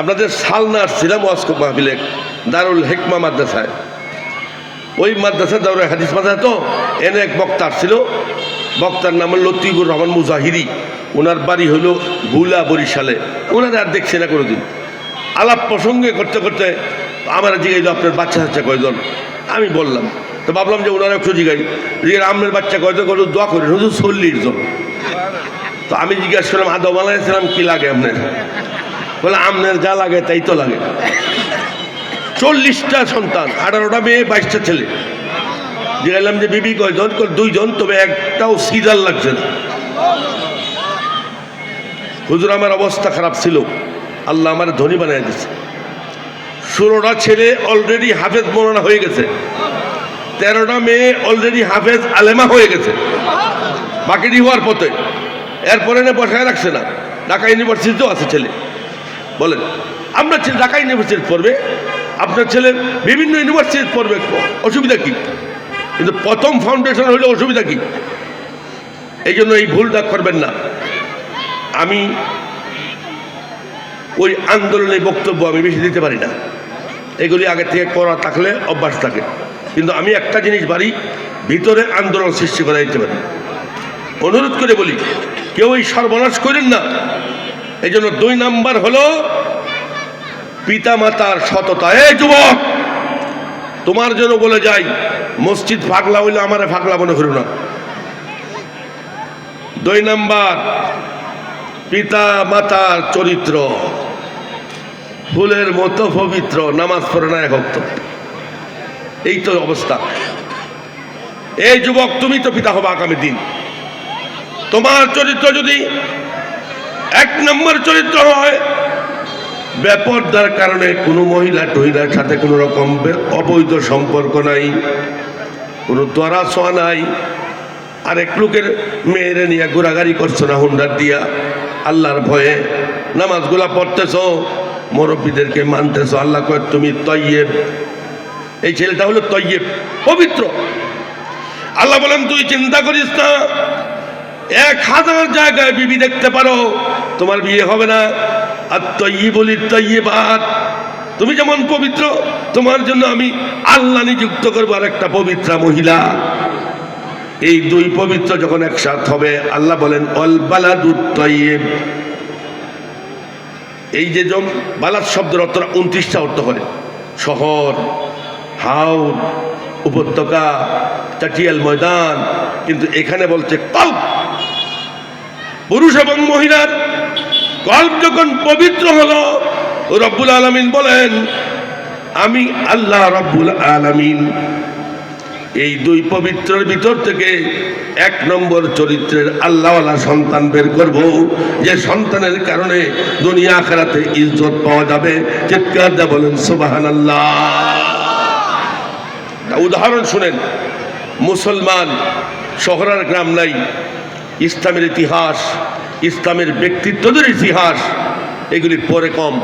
আপনাদের সালনার ছিলাম ওয়াস্ক মাহফিলে, দারুল হেকমা মাদ্রাসায়। ওই মাদ্রাসা দারুল হাদিস মাদ্রাসা তো, এনে এক বক্তা ছিল, বক্তার নাম লতিফুর রহমান মুজাহিরি। ওনার বাড়ি হইল ভুলা বরিশালে। ওনারা আর দেখছে না কোনোদিন। আলাপ প্রসঙ্গে করতে করতে আমার জিগাইল আপনার বাচ্চা কাচ্চা কয়জন? আমি বললাম, তো ভাবলাম যে ওনারা একটু জিগাই। জিগাই আমের বাচ্চা কয়জন কত দোয়া করেন শুধু চল্লিশ জন। তো আমি জিজ্ঞাসা করলাম, আদম আলাইসালাম কি লাগে আপনার? বলে, আমনের যা লাগে তাই তো লাগে। চল্লিশটা সন্তান, আঠারোটা মেয়ে, বাইশটা ছেলে। জিজ্ঞাসলাম যে, বিবি কয়জন? কয় দুইজন, তবে একটাও সিজার লাগছে না। হুজুর, আমার অবস্থা খারাপ ছিল। আল্লাহ আমার ধনী বানিয়ে দিচ্ছে ষোলোটা ছেলে অলরেডি হাফেজ মৌলানা হয়ে গেছে। তেরোটা মেয়ে অলরেডি হাফেজ আলেমা হয়ে গেছে। বাকিটি হওয়ার পথে। এরপরে বসায় রাখছে না। ঢাকা ইউনিভার্সিটিতেও আছে ছেলে। বলেন আপনার ছেলে ঢাকা ইউনিভার্সিটি পড়বে, আপনার ছেলে বিভিন্ন ইউনিভার্সিটি পড়বে, অসুবিধা কি? কিন্তু প্রথম ফাউন্ডেশন হলে অসুবিধা কি? এই জন্য এই ভুলটা করবেন না। আমি ওই আন্দোলনের বক্তব্য আমি বেশি দিতে পারি না। এগুলি আগে থেকে করা থাকলে অভ্যাস থাকে। কিন্তু আমি একটা জিনিস বাড়ি ভিতরে আন্দোলন সৃষ্টি করা যেতে পারি। অনুরোধ করে বলি, কেউ এই সর্বনাশ করেন না। এই জন্য দুই নাম্বার হলো পিতা মাতার সততা। এ যুবক, তোমার জন্য বলে যাই, মসজিদ ফাগলা হইলে আমারে ফাগলা মনে করো না। দুই নাম্বার পিতা মাতার চরিত্র, ফুলের মতো পবিত্র, নামাজ পড়ে না এক এই তো অবস্থা। এই যুবক, তুমি তো পিতা হবে আগামী দিন। তোমার চরিত্র যদি এক নম্বর চরিত্র হয়। ব্যাপারদার কারণে কোনো মহিলা টহিলার সাথে কোনো রকম অবৈধ সম্পর্ক নাই, কোনো তোরা ছোঁয়া নাই। আর এক লোকের মেয়েরে নিয়ে ঘোরাঘাড়ি করছ না হুন্ডার দিয়া? আল্লাহর ভয়ে নামাজগুলা পড়তেছ? মুরব্বীদেরকে মানতেছ? আল্লাহ কয়, তুমি তৈয়েব। এই ছেলেটা হলো তৈয়েব, পবিত্র। আল্লাহ বলেন, তুই চিন্তা করিস না। এক হাজার জায়গায় বিবি দেখতে পারো। তোমার বিয়ে হবে না। আর তৈয়ে বলি তৈয়ে বাদ তুমি যেমন পবিত্র, তোমার জন্য আমি আল্লাহ নিযুক্ত করব আর একটা পবিত্রা মহিলা। এই দুই পবিত্র যখন একসাথ হবে, আল্লাহ বলেন, অল বালাদুত তৈয়েব। এই যে বালাদ শব্দের অর্থ উনত্রিশটা অর্থ করে শহর, হাওর, উপত্যকা, চাটিয়াল ময়দান, কিন্তু এখানে বলছে কল্প। পুরুষ এবং মহিলার কল্প যখন পবিত্র হলো, রব্বুল আলমিন বলেন, আমি আল্লাহ রব্বুল আলমিন। এই দুই পবিত্রের ভিতর থেকে এক নম্বর চরিত্রের আল্লাহওয়ালা সন্তান বের করব। যে সন্তানের কারণে দুনিয়া আখেরাতে ইজ্জত পাওয়া যাবে। চিৎকার দা বলেন সুবাহান আল্লাহ উদাহরণ শুনেন, মুসলমান শহর আর গ্রাম নাই, ইসলামের ইতিহাস ইসলামের ব্যক্তিত্বদের ইতিহাস এগুলি পরে কম।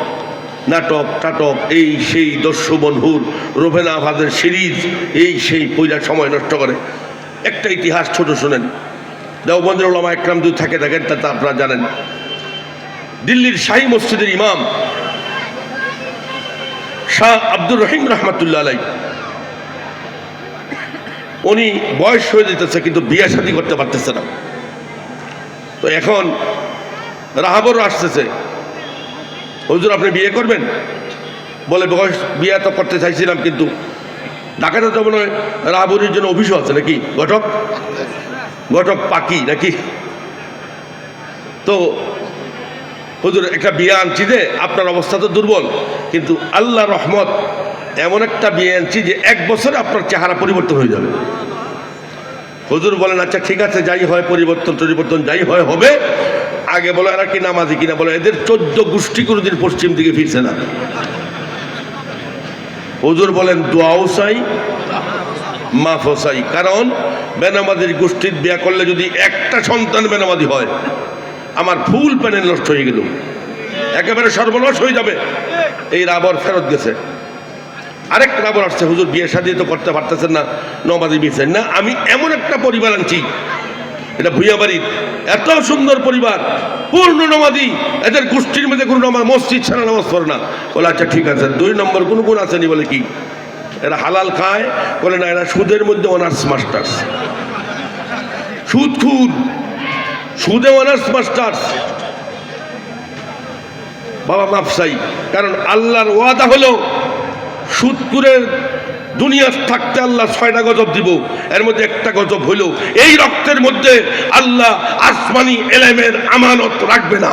নাটক, টাটক, এই সেই দস্যু বন্ধুর রোভেনা আভাদের সিরিজ, এই সেই পূজার সময় নষ্ট করে। একটা ইতিহাস ছোট শোনেন। দেওবন্দের ওলামা একরাম যদি থাকে থাকেন, তা আপনারা জানেন। দিল্লির শাহী মসজিদের ইমাম শাহ আব্দুর রহিম রহমতুল্লাহ আলাই উনি বয়স হয়ে যেতেছে, কিন্তু বিয়ে শাদী করতে পারতেছে না। তো এখন রাহাবরও আসতেছে। হুজুর, আপনি বিয়ে করবেন? বলে, বয়স, বিয়ে তো করতে চাইছিলাম, কিন্তু ঢাকাতে তো মনে হয় রাহাবরির জন্য অফিসও আছে নাকি? ঘটক? ঘটক পাকি নাকি? তো হুজুর, একটা বিয়ে আনছি যে, আপনার অবস্থা তো দুর্বল, কিন্তু আল্লাহ রহমত এমন একটা বিয়ে আনছি যে এক বছরে আপনার চেহারা পরিবর্তন হয়ে যাবে। হুজুর বলেন আচ্ছা ঠিক আছে, যাই হয়, পরিবর্তন পরিবর্তন যাই হয়, হবে। আগে বলো এরা কি নামাজি কিনা? বলো, এদের চোদ্দ গোষ্ঠী কোনোদিন পশ্চিম দিকে ফিরছে না। হুজুর বলেন, দোয়াও চাই, মাফও চাই। কারণ, বেনামাজির গোষ্ঠীর বিয়া করলে যদি একটা সন্তান বেনামাজি হয়, আমার ফুল প্যানেল নষ্ট হয়ে গেল। একেবারে সর্বনাশ হয়ে যাবে। এই রাবর ফেরত গেছে। আরেক রাবর আসছে, হুজুর বিয়ে শাদি তো করতে পারতেছেন না, নমাজি বিয়েছেন না। আমি এমন একটা পরিবার আনছি, এটা ভুইয়া বাড়ির, এত সুন্দর পরিবার, পূর্ণ নামাজি, এদের গোষ্ঠীর মধ্যে কোনো নামাজ মসজিদ ছাড়া নামাজ পড়ে না। বলে আচ্ছা ঠিক আছে, দুই নম্বর কোনো গুণ আসেনি বলে, কি? এরা হালাল খায়, বলে, না, এরা সুদের মধ্যে অনার্স মাস্টার্স। সুদ খুদ সুদে অনার্স মাস্টার্স। বাবা মাফসাই কারণ আল্লাহর ওয়াদা হলো সুদপুরের দুনিয়ার থাকতে আল্লাহ ছয়টা গজব দিব। এর মধ্যে একটা গজব হইল, এই রক্তের মধ্যে আল্লাহ আসমানি এলেমের আমানত রাখবে না।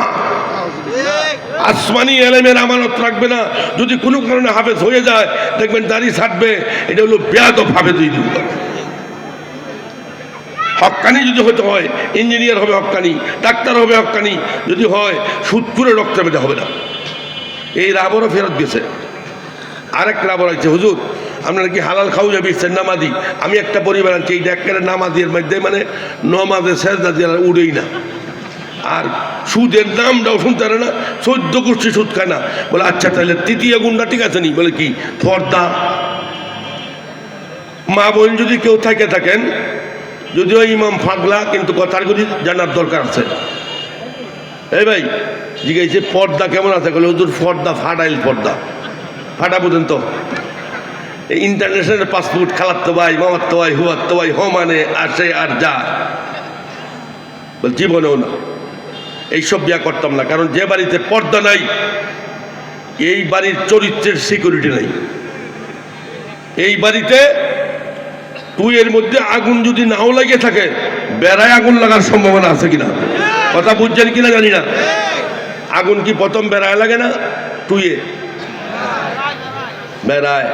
আসমানি এলেমের আমানত রাখবে না। যদি কোনো কারণে হাফেজ হয়ে যায়, দেখবেন দাড়ি ছাড়বে এটা হলো বেয়াদব হাফেজ দিব হক্কানি যদি হতে হয়, ইঞ্জিনিয়ার হবে হক্কানি ডাক্তার হবে হক্কানি যদি হয় সুদপুরে রক্তের মধ্যে হবে না। এই রাবরও ফেরত গেছে। আরেক রাবর আছে হুজুর, আপনারা কি হালাল খাও যাবি? নামাজি। আমি একটা পরিবার আছি, এই ডেকের নামাজের মধ্যে মানে নমাজে শেষদা দিয়ে উড়েই না। আর সুদের নামটাও শুনতে পারে না, চোদ্দ গোষ্ঠী সুদ খায় না। বলে আচ্ছা তাহলে তৃতীয় গুণটা ঠিক আছে নি? বলে, কি? পর্দা। মা বোন যদি কেউ থাকে, থাকেন যদিও ইমাম ফাগলা কিন্তু কথার গুলি জানার দরকার আছে। এই ভাই, জিজ্ঞেস পর্দা কেমন আছে? বলে, হুজুর, পর্দা ফাটাইল পর্দা। ফাটা পর্যন্ত। এই ইন্টারন্যাশনাল পাসপোর্ট খালাত্তো ভাই, মামাত্তো ভাই, হুয়াত্তো ভাই হ মানে আসে আর যা বল, জীবনেও না। এইসব বিয়া করতাম না, কারণ যে বাড়িতে পর্দা নাই, এই বাড়ির চরিত্রের সিকিউরিটি নাই। এই বাড়িতে তুই এর মধ্যে আগুন যদি নাও লাগিয়ে থাকে, বেড়ায় আগুন লাগার সম্ভাবনা আছে কিনা? কথা বুঝছেন কিনা জানি না। আগুন কি প্রথম বেড়ায় লাগে না? টুয়ে বেড়ায়।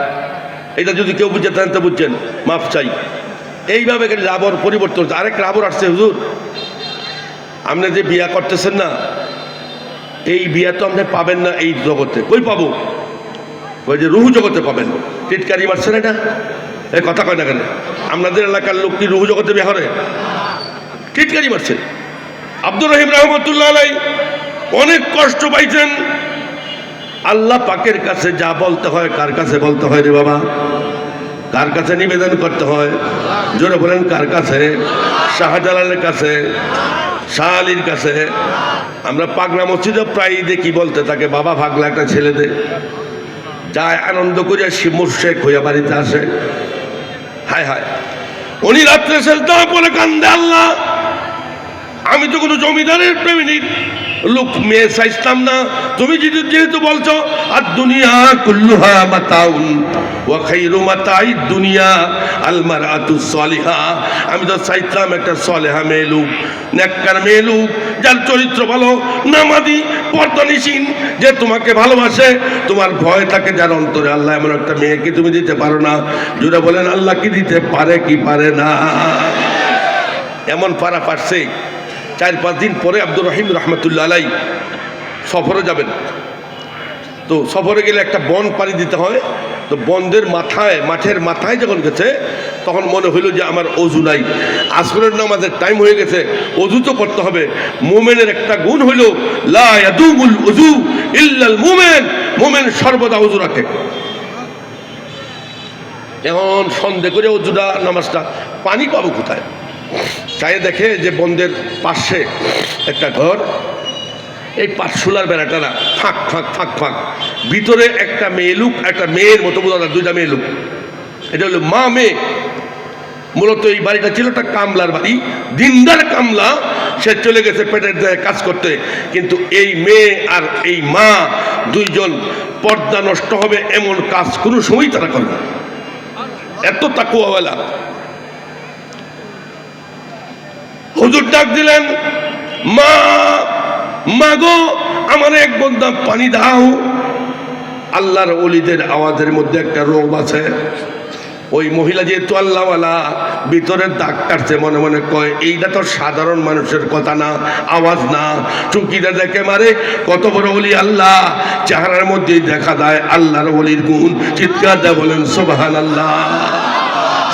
এটা যদি কেউ বুঝে, তাহলে বুঝছেন, মাফ চাই। এইভাবে খালি রাবর পরিবর্তন হচ্ছে। আরেক রাবর আসছে, হুজুর। আপনি যে বিয়া করতেছেন না, এই বিয়া তো আপনি পাবেন না এই জগতে। কই পাবো? ওই যে রুহু জগতে পাবেন। টিটকারি মারছেন এটা? এই কথা কয় না কেন? আপনাদের এলাকার লোক কি রুহু জগতে বিয়া করে? টিটকারি মারছেন আব্দুর রহিম রহমতুল্লাহ অনেক কষ্ট পাইছেন। আল্লাহ পাকের কাছে যা বলতে হয়, কার কাছে বলতে হয় রে বাবা? কার কাছে নিবেদন করতে হয়? জোরে বলেন, কার কাছে? শাহজালালের কাছে? শাহ আলীর কাছে? আমরা পাগলা মসজিদে প্রায় দেখি বলতে থাকে, বাবা ভাগলা একটা ছেলে দে। যায় আনন্দ করে শিমুর শেখ হইয়া বাড়িতে আসে। হায় হায়। উনি রাত্রে সেলতা বলে কান্দে, আল্লাহ, আমি তো কোনো জমিদারের প্রেমিনীর লোক, মেয়ে চাইতাম না। তুমি যেহেতু বলছো, আর দুনিয়া কুল্লুহা মাতাউন, ওয়া খাইরু মাতাই দুনিয়া, আল মারাতু সলিহা। আমি তো চাইতাম একটা সলেহা মেয়ে লোক, নেককার মেয়ে লোক, যার চরিত্র ভালো নামাদি পর্দনিসীন, যে তোমাকে ভালোবাসে, তোমার ভয় থাকে যার অন্তরে। আল্লাহ এমন একটা মেয়েকে তুমি দিতে পারো না। জুড়ে বলেন, আল্লাহ কি দিতে পারে কি পারে না? এমন পারা পারছে চার পাঁচ দিন পরে আব্দুর রহিম রহমতুল্লা আলাই সফরে যাবেন। তো সফরে গেলে একটা বন পাড়ি দিতে হয় তো বন্ধের মাথায়, মাঠের মাথায় যখন গেছে, তখন মনে হইল যে আমার অজু নাই। আসরের নামাজের টাইম হয়ে গেছে, অজু তো করতে হবে। মোমেনের একটা গুণ হইল অজু ইল্লাল মোমেন মোমেন সর্বদা অজু রাখে। এখন সন্দেহ করে অজুটা, নামাজটা, পানি পাবো কোথায়? চাই দেখে যে বন্ধের পাশে একটা ঘর এই পাঁচশোলার বেড়াটা না ফাঁক ফাঁক ফাঁক ফাঁক। ভিতরে একটা মেয়ে লোক একটা মেয়ের মতো বোঝা যায়, দুইটা মেয়ে লোক। এটা হলো মা মেয়ে। মূলত এই বাড়িটা ছিল একটা কামলার বাড়ি। দিনদার কামলা সে চলে গেছে পেটের দায়ে কাজ করতে। কিন্তু এই মেয়ে আর এই মা দুইজন পর্দা নষ্ট হবে এমন কাজ কোনো সময় তারা করবে না। এত তাকুয়াওয়ালা। হুজুর ডাক দিলেন, মা মা গো, আমার এক বন্ধা পানি দাও। আল্লাহর অলিদের আওয়াজের মধ্যে একটা রোগ আছে। ওই মহিলা যেহেতু আল্লাহওয়ালা, ভিতরের দাগ কাটছে, মনে মনে কয়, এইটা তো সাধারণ মানুষের কথা না, আওয়াজ না। চুকিটা দেখে মারে, কত বড় বলি আল্লাহ। চেহারার মধ্যেই দেখা দেয় আল্লাহর বলির গুণ। চিৎকার দেয় বলেন সোবাহান আল্লাহ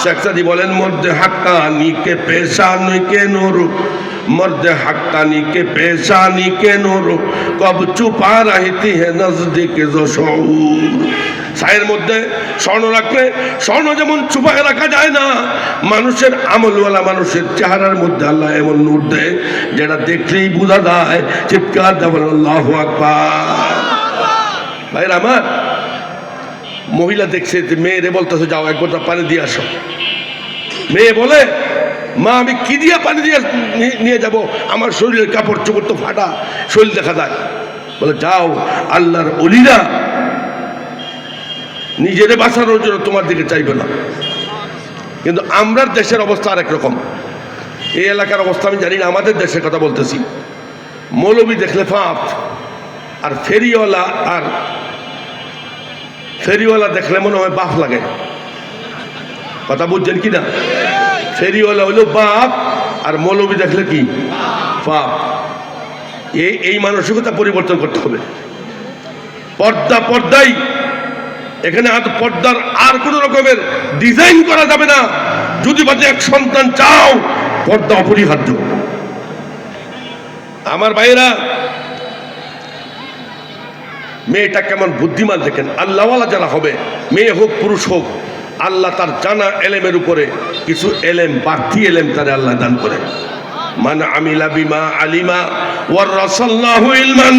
শেখসাদি বলেন মধ্যে হাক্কানি কে পেশানি কে নোরু, মর্দে হাক্কানি কে পেশানি কে নোরু, কব চুপা রাহিতি হে নজদিক সায়ের মধ্যে স্বর্ণ রাখলে, স্বর্ণ যেমন চুপায় রাখা যায় না, মানুষের আমলওয়ালা মানুষের চেহারার মধ্যে আল্লাহ এমন নূর দেয়, যেটা দেখলেই বোঝা যায়, চিৎকার দেবেন আল্লাহ আকবার। ভাইরা আমার মহিলা দেখছে যে মেয়েরে বলতেছে, যাও, এক বোতল পানি দিয়ে আসো। মেয়ে বলে, মা, আমি কি দিয়ে পানি দিয়ে নিয়ে যাব? আমার শরীরের কাপড় চোপড় তো ফাটা, শরীর দেখা যায়। বলে, যাও, আল্লাহর অলিরা নিজেরে বাঁচানোর জন্য তোমার দিকে চাইবে না। কিন্তু আমরা দেশের অবস্থা আরেক রকম। এই এলাকার অবস্থা আমি জানি না, আমাদের দেশের কথা বলতেছি। মৌলবি দেখলে ফাঁপ আর ফেরিওয়ালা আর ফেরিওয়ালা দেখলে মনে হয় বাপ লাগে। কথা বুঝছেন কি না? ফেরিওয়ালা হলো বাপ, আর মৌলবি দেখলে কি? বাপ। এই এই মানসিকতা পরিবর্তন করতে হবে। পর্দা পর্দাই। এখানে আর পর্দার আর কোন রকমের ডিজাইন করা যাবে না। যদি বাদে এক সন্তান চাও, পর্দা অপরিহার্য। আমার ভাইয়েরা মেয়েটা কেমন বুদ্ধিমান দেখেন। আল্লাহওয়ালা যারা হবে, মেয়ে হোক, পুরুষ হোক, আল্লাহ তার জানা এলেমের উপরে কিছু এলেম, বাড়তি এলেম তারা আল্লাহ দান করে। মান আমিলা বিমা আলিমা ওয়ার রাসাল্লাহু ইলমান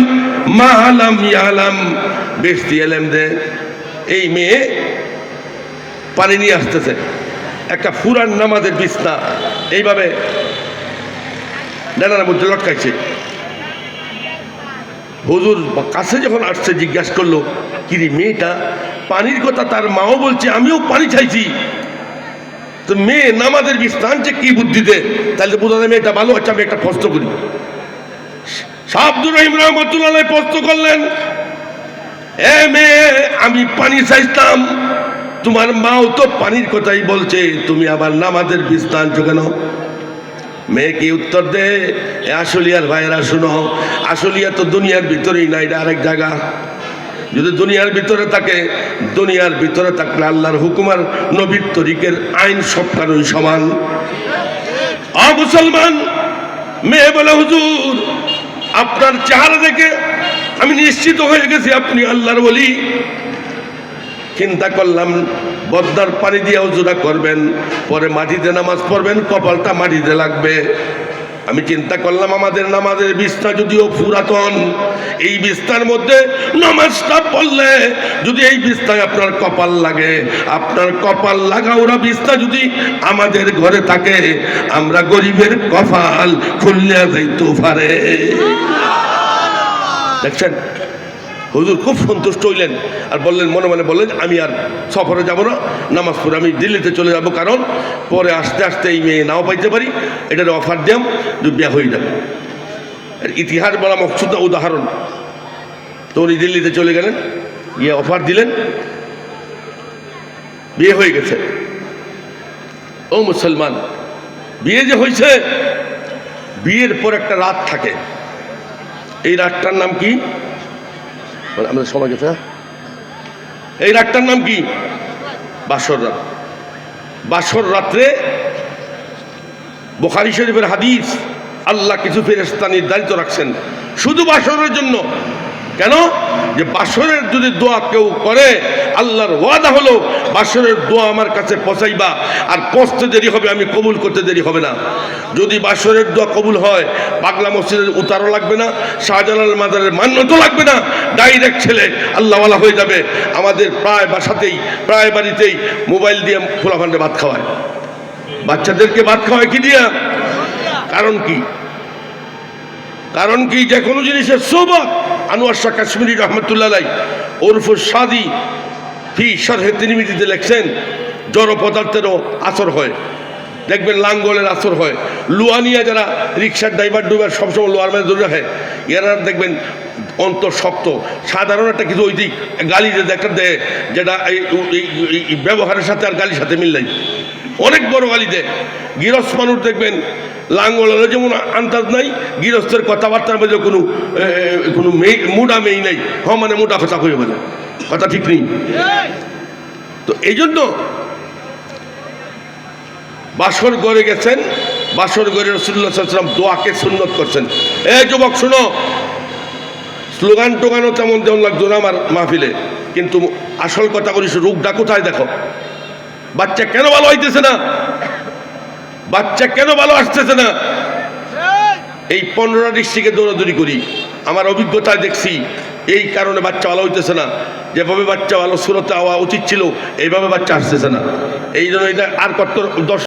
মা আলাম ইয়ালাম। বেশি এলেম দে। এই মেয়ে পানি নিয়ে আসতেছে। একটা ফুরান নামাজের বিছনা। এইভাবে ডানার মধ্যে লটকাইছে হুজুর কাছে যখন আসছে, জিজ্ঞাসা করল, কিরে মেয়েটা, পানির কথা তার মাও বলছে, আমিও পানি চাইছি। তো মেয়ে নামাজের যে কি বুদ্ধিতে? তাহলে বোঝা যায় মেয়েটা ভালো হচ্ছে, আমি একটা প্রশ্ন করি। শাহাবুর রহিম রহমতুল্লাহ প্রশ্ন করলেন, এ মেয়ে, আমি পানি চাইতাম তোমার মাও তো পানির কথাই বলছে, তুমি আবার নামাজের বিস্তান কেন মেয়ে কি উত্তর দে? এ আসলিয়ার ভাইয়েরা শুনো আসলিয়া তো দুনিয়ার ভিতরেই না এটা আরেক জায়গা। যদি দুনিয়ার ভিতরে থাকে, দুনিয়ার ভিতরে থাকলে আল্লাহর হুকুমার নবীর তরিকের আইন সব কারণ সমান। অ মুসলমান, মেয়ে বলে, হুজুর, আপনার চেহারা দেখে আমি নিশ্চিত হয়ে গেছি আপনি আল্লাহর বলি চিন্তা করলাম বদ্দার পানি দিয়ে উজুরা করবেন, পরে মাটিতে নামাজ পড়বেন, কপালটা মাটিতে লাগবে। আমি চিন্তা করলাম আমাদের নামাজের বিস্তার যদিও পুরাতন, এই বিস্তার মধ্যে নামাজটা পড়লে যদি এই বিস্তায় আপনার কপাল লাগে, আপনার কপাল লাগা ওরা বিস্তা যদি আমাদের ঘরে থাকে, আমরা গরিবের কপাল খুললে যাইতে পারে। দেখছেন? হুজুর খুব সন্তুষ্ট হইলেন। আর বললেন, মনে মনে বললেন, আমি আর সফরে যাব না, নামাজ পড়ে আমি দিল্লিতে চলে যাব, কারণ পরে আস্তে আস্তে এই মেয়ে নাও পাইতে পারি, এটার অফার দিয়াম যে বিয়া হয়ে যাবে। ইতিহাস বলা মকসুদ উদাহরণ। তো উনি দিল্লিতে চলে গেলেন, গিয়ে অফার দিলেন, বিয়ে হয়ে গেছে। ও মুসলমান, বিয়ে যে হয়েছে বিয়ের পর একটা রাত থাকে। এই রাতটার নাম কি? আমাদের সময় গেছে? এই রাতটার নাম কি? বাসর রাত। বাসর রাত্রে বোখারি শরীফের হাদিস আল্লাহ কিছু ফেরেস্তা নির্ধারিত রাখছেন। শুধু বাসরের জন্য। কেন? যে বাসরের যদি দোয়া কেউ করে, আল্লাহর ওয়াদা হলো, বাসরের দোয়া আমার কাছে পচাইবা, আর পৌঁছতে দেরি হবে, আমি কবুল করতে দেরি হবে না। যদি বাসরের দোয়া কবুল হয়, পাগলা মসজিদের উতারও লাগবে না, শাহজালাল মাদারের মান্যতও লাগবে না, ডাইরেক্ট ছেলে আল্লাহওয়ালা হয়ে যাবে। আমাদের প্রায় বাসাতেই, প্রায় বাড়িতেই মোবাইল দিয়ে ফোলাফান্ডে ভাত খাওয়ায়। বাচ্চাদেরকে ভাত খাওয়ায় কি দিয়া? কারণ কি? কারণ কি? যে কোনো জিনিসের সোবত আনোয়ার শাহ কাশ্মীরি রহমতুল্লাহ ওরফ সাদি ফি সরহে তিনিমিতিতে লেখছেন, জড় পদার্থেরও আসর হয়। দেখবেন লাঙ্গলের আসর হয়। লুয়ানিয়া যারা রিক্সার ড্রাইভার ডুবার সবসময় লোয়ার মানে ধরে রাখে, এরা দেখবেন অন্তর শক্ত। সাধারণ একটা কিছু ওই গালি যে একটা দেয় যেটা এই ব্যবহারের সাথে আর গালির সাথে মিল নাই। অনেক বড় দেয় গৃহস্থ মানুষ দেখবেন লাঙ্গলের যেমন আন্দাজ নাই গৃহস্থের কথাবার্তার মধ্যে কোনো এ, এ, কোনো মেয়ে মোটা মেয়ে নাই। হ মানে মোটা কথা কই বলে। কথা ঠিক নেই। তো এই জন্য বাসর ঘরে গেছেন বাসর ঘরে রসুল্লাহ সাল্লাম দোয়াকে সুন্নত করছেন। এই যুবক শুনো স্লোগান টোগানও তেমন তেমন লাগতো না আমার মাহফিলে কিন্তু আসল কথা বলিস রোগটা কোথায় দেখো? বাচ্চা কেন ভালো হইতেছে না? বাচ্চা কেন ভালো আসতেছে না? এই পনেরোটা ডিস্ট্রিক্টে দৌড়াদৌড়ি করি। আমার অভিজ্ঞতায় দেখছি, এই কারণে বাচ্চা ভালো হইতেছে না। যেভাবে বাচ্চা ভালো সুরতে হওয়া উচিত ছিল, এইভাবে বাচ্চা আসতেছে না। এই জন্য এটা আর কত দশ